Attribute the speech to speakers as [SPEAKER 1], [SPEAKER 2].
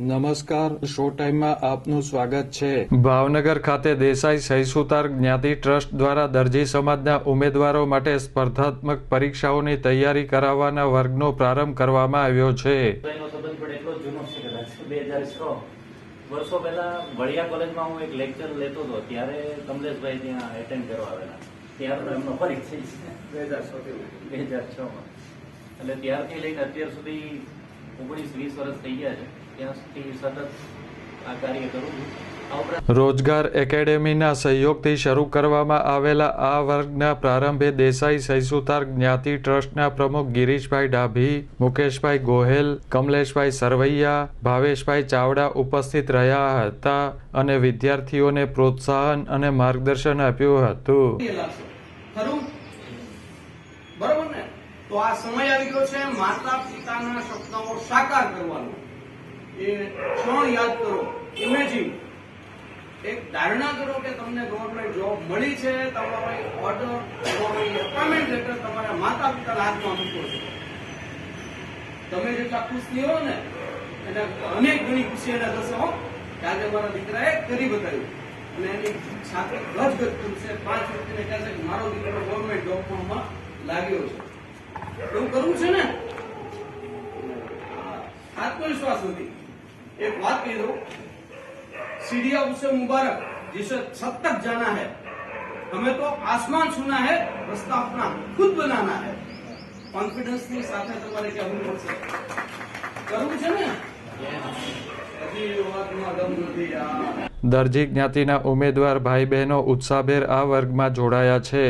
[SPEAKER 1] નમસ્કાર શો ટાઈમમાં આપનું સ્વાગત છે.
[SPEAKER 2] ભાવનગર ખાતે દેસાઈ સહિસુતાર જ્ઞાતિ ટ્રસ્ટ દ્વારા દરજી સમાજના ઉમેદવારો માટે સ્પર્ધાત્મક પરીક્ષાઓની તૈયારી કરાવવાના વર્ગનો પ્રારંભ કરવામાં આવ્યો છે.
[SPEAKER 3] વર્ષો પહેલા વડિયા કોલેજમાં હું એક લેક્ચર લેતો હતો ત્યારે કમલેશભાઈ ત્યાં એટેન્ડ કરવા આવેલા. ત્યારનો એમનો પરિચય છે બે હજાર છ બે હજાર છ માં. એટલે ત્યારથી લઈને અત્યાર સુધી ઓગણીસ વીસ વર્ષ થઈ ગયા છે. ત્યાં સુધી સતત આ કાર્ય કરું છું.
[SPEAKER 2] રોજગાર એકેડેમીના સહયોગથી શરૂ કરવામાં આવેલા આ વર્ગના પ્રારંભે દેસાઈ સૈસુતાર જ્ઞાતિ ટ્રસ્ટના પ્રમુખ ગિરીશભાઈ ડાભી મુકેશભાઈ ગોહેલ કમલેશભાઈ સરવૈયા ભાવેશભાઈ ચાવડા ઉપસ્થિત રહ્યા હતા અને વિદ્યાર્થીઓને પ્રોત્સાહન અને માર્ગદર્શન આપ્યું હતું.
[SPEAKER 4] બરોબર ને? તો આ સમય આવી ગયો છે માતા પિતાના સપનાઓ સાકાર કરવાનો. એ ક્ષણ યાદ કરો. ઇમેજિન એક ધારણા કરો કે તમને ગવર્મેન્ટ જોબ મળી છે, તમારો ઓર્ડર તમારો એપોઇન્ટમેન્ટ લેટર તમારા માતા પિતાના હાથમાં મૂકો છે. તમે જેટલા ખુશ થયો ને એટલે અનેક ઘણી ખુશી એને થશે હો. આજે મારા દીકરાએ કરી બતાવ્યું અને એની સાથે ગજગજ ખુલશે પાંચ વ્યક્તિને કહેશે કે મારો દીકરો ગવર્મેન્ટ જોબમાં લાગ્યો છે. કરવું છે ને આત્મવિશ્વાસ નથી एक बात कह दो सीढ़िया उससे मुबारक जिसे छत तक जाना है हमें तो आसमान छूना है रास्ता अपना खुद बनाना है કોન્ફિડન્સ ની સાથે તમારે કહેવું પડશે કરવું છે ને હજી વાતમાં દમ નથી યાર
[SPEAKER 2] દરજી જ્ઞાતિના ઉમેદવાર ભાઈ બહેનો ઉત્સાહભેર આ વર્ગમાં જોડાયા છે